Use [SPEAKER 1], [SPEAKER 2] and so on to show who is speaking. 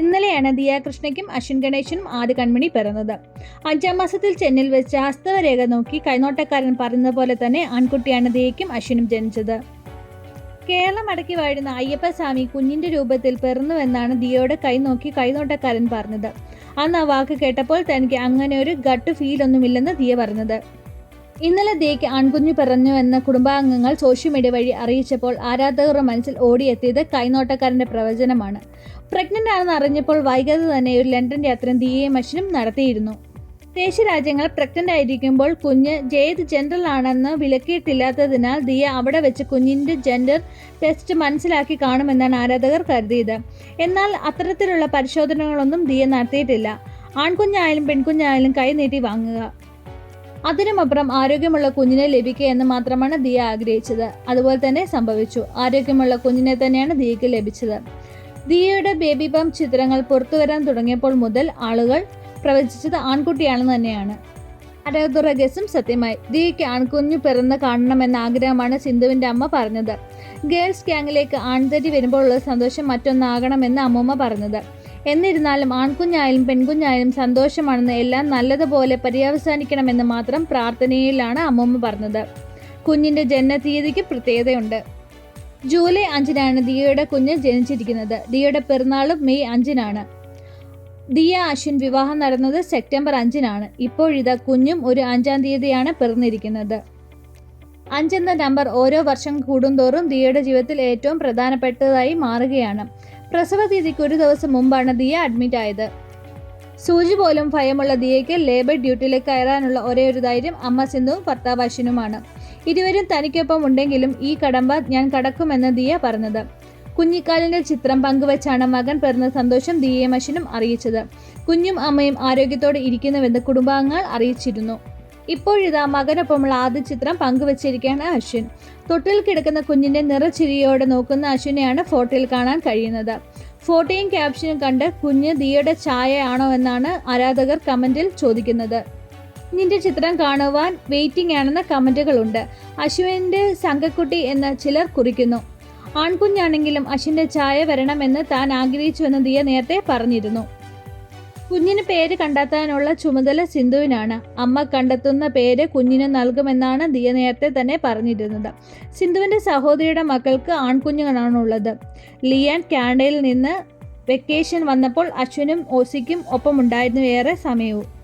[SPEAKER 1] ഇന്നലെയാണ് ദിയ കൃഷ്ണയ്ക്കും അശ്വിൻ ഗണേശനും ആദ്യ കൺമണി പിറന്നത്. അഞ്ചാം മാസത്തിൽ ചെന്നിൽ വെച്ച് ഹസ്തവരേഖ നോക്കി കൈനോട്ടക്കാരൻ പറയുന്നത് പോലെ തന്നെ ആൺകുട്ടിയാണ് ദിയയ്ക്കും അശ്വിനും ജനിച്ചത്. കേരളം അടക്കി വാഴുന്ന അയ്യപ്പസ്വാമി കുഞ്ഞിന്റെ രൂപത്തിൽ പിറന്നുവെന്നാണ് ദിയയുടെ കൈ നോക്കി കൈനോട്ടക്കാരൻ പറഞ്ഞത്. അന്ന് ആ വാക്ക് കേട്ടപ്പോൾ തനിക്ക് അങ്ങനെ ഒരു ഗട്ട് ഫീൽ ഒന്നുമില്ലെന്ന് ദിയ പറഞ്ഞത്. ഇന്നലെ ദിയയ്ക്ക് ആൺകുഞ്ഞു എന്ന കുടുംബാംഗങ്ങൾ സോഷ്യൽ മീഡിയ വഴി അറിയിച്ചപ്പോൾ ആരാധകരുടെ മനസ്സിൽ ഓടിയെത്തിയത് കൈനോട്ടക്കാരന്റെ പ്രവചനമാണ്. പ്രഗ്നന്റ് ആണെന്ന് അറിഞ്ഞപ്പോൾ വൈകാതെ തന്നെ ഒരു ലണ്ടൻ യാത്രയും ദിയയും മഷിനും നടത്തിയിരുന്നു. ദേശീയ രാജ്യങ്ങൾ പ്രഗ്നന്റ് ആയിരിക്കുമ്പോൾ കുഞ്ഞ് ജേത് ആണെന്ന് വിലക്കിയിട്ടില്ലാത്തതിനാൽ ദിയ അവിടെ വെച്ച് കുഞ്ഞിന്റെ ജെൻഡർ ടെസ്റ്റ് മനസ്സിലാക്കി കാണുമെന്നാണ് ആരാധകർ കരുതിയത്. എന്നാൽ അത്തരത്തിലുള്ള പരിശോധനകളൊന്നും ദിയ നടത്തിയിട്ടില്ല. ആൺകുഞ്ഞായാലും പെൺകുഞ്ഞായാലും കൈ നീട്ടി വാങ്ങുക. അതിനുമപ്പുറം ആരോഗ്യമുള്ള കുഞ്ഞിനെ ലഭിക്കുക എന്ന് മാത്രമാണ് ദിയ ആഗ്രഹിച്ചത്. അതുപോലെ തന്നെ സംഭവിച്ചു. ആരോഗ്യമുള്ള കുഞ്ഞിനെ തന്നെയാണ് ദിയയ്ക്ക് ലഭിച്ചത്. ദിയയുടെ ബേബി ബം ചിത്രങ്ങൾ പുറത്തു വരാൻ തുടങ്ങിയപ്പോൾ മുതൽ ആളുകൾ പ്രവചിച്ചത് ആൺകുട്ടിയാണെന്ന് തന്നെയാണ്. ഗസും സത്യമായി. ദിയയ്ക്ക് ആൺകുഞ്ഞു പിറന്ന് കാണണമെന്ന ആഗ്രഹമാണ് സിന്ധുവിന്റെ അമ്മ പറഞ്ഞത്. ഗേൾസ് ഗ്യാങ്ങിലേക്ക് ആൺതരി വരുമ്പോഴുള്ള സന്തോഷം മറ്റൊന്നാകണമെന്ന് അമ്മൂമ്മ പറഞ്ഞത്. എന്നിരുന്നാലും ആൺകുഞ്ഞായാലും പെൺകുഞ്ഞായാലും സന്തോഷമാണെന്ന് എല്ലാം നല്ലതുപോലെ പര്യവസാനിക്കണമെന്ന് മാത്രം പ്രാർത്ഥനയിലാണ് അമ്മമ്മ പറഞ്ഞത്. കുഞ്ഞിന്റെ ജനനതീയതിക്ക് പ്രത്യേകതയുണ്ട്. ജൂലൈ അഞ്ചിനാണ് ദിയയുടെ കുഞ്ഞ് ജനിച്ചിരിക്കുന്നത്. ദിയയുടെ പിറന്നാളും മെയ് അഞ്ചിനാണ്. ദിയ അശ്വിൻ വിവാഹം നടന്നത് സെപ്റ്റംബർ അഞ്ചിനാണ്. ഇപ്പോഴിതാ കുഞ്ഞും ഒരു അഞ്ചാം തീയതിയാണ് പിറന്നിരിക്കുന്നത്. അഞ്ചെന്ന നമ്പർ ഓരോ വർഷം കൂടുന്തോറും ദിയയുടെ ജീവിതത്തിൽ ഏറ്റവും പ്രധാനപ്പെട്ടതായി മാറുകയാണ്. പ്രസവ തീയതിക്ക് ഒരു ദിവസം മുമ്പാണ് ദിയ അഡ്മിറ്റ് ആയത്. സൂചി പോലും ഭയമുള്ള ദിയയ്ക്ക് ലേബർ ഡ്യൂട്ടിയിലേക്ക് കയറാനുള്ള ഒരേ ഒരു ധൈര്യം അമ്മ സിന്ധുവും ഭർത്താവ് അശ്വിനുമാണ്. ഇരുവരും തനിക്കൊപ്പം ഉണ്ടെങ്കിലും ഈ കടമ്പ ഞാൻ കടക്കുമെന്ന് ദിയ പറഞ്ഞത്. കുഞ്ഞിക്കാലിന്റെ ചിത്രം പങ്കുവച്ചാണ് മകൻ പിറന്ന സന്തോഷം ദിയയും അശ്വിനും അറിയിച്ചത്. കുഞ്ഞും അമ്മയും ആരോഗ്യത്തോടെ ഇരിക്കുന്നുവെന്ന് കുടുംബാംഗങ്ങൾ അറിയിച്ചിരുന്നു. ഇപ്പോഴിതാ മകനൊപ്പമുള്ള ആദ്യ ചിത്രം പങ്കുവച്ചിരിക്കുകയാണ് അശ്വിൻ. തൊട്ടിൽ കിടക്കുന്ന കുഞ്ഞിന്റെ നിറച്ചിരിയോടെ നോക്കുന്ന അശ്വിനെയാണ് ഫോട്ടോയിൽ കാണാൻ കഴിയുന്നത്. ഫോട്ടോയും ക്യാപ്ഷനും കണ്ട് കുഞ്ഞ് ദിയയുടെ ഛായയാണോ എന്നാണ് ആരാധകർ കമന്റിൽ ചോദിക്കുന്നത്. നിന്റെ ചിത്രം കാണുവാൻ വെയിറ്റിംഗ് ആണെന്ന കമന്റുകളുണ്ട്. അശ്വിന്റെ സംഘക്കുട്ടി എന്ന് ചിലർ കുറിക്കുന്നു. ആൺകുഞ്ഞാണെങ്കിലും അശ്വിന്റെ ഛായ വരണമെന്ന് താൻ ആഗ്രഹിച്ചുവെന്ന് ദിയ നേരത്തെ പറഞ്ഞിരുന്നു. കുഞ്ഞിന് പേര് കണ്ടെത്താനുള്ള ചുമതല സിന്ധുവിനാണ്. അമ്മ കണ്ടെത്തുന്ന പേര് കുഞ്ഞിന് നൽകുമെന്നാണ് ദിയ നേരത്തെ തന്നെ പറഞ്ഞിരുന്നത്. സിന്ധുവിന്റെ സഹോദരിയുടെ മക്കൾക്ക് ആൺകുഞ്ഞുങ്ങളാണുള്ളത്. ലിയാൻ കാനഡയിൽ നിന്ന് വെക്കേഷൻ വന്നപ്പോൾ അശ്വിനും ഓസിക്കും ഒപ്പമുണ്ടായിരുന്നു ഏറെ സമയവും.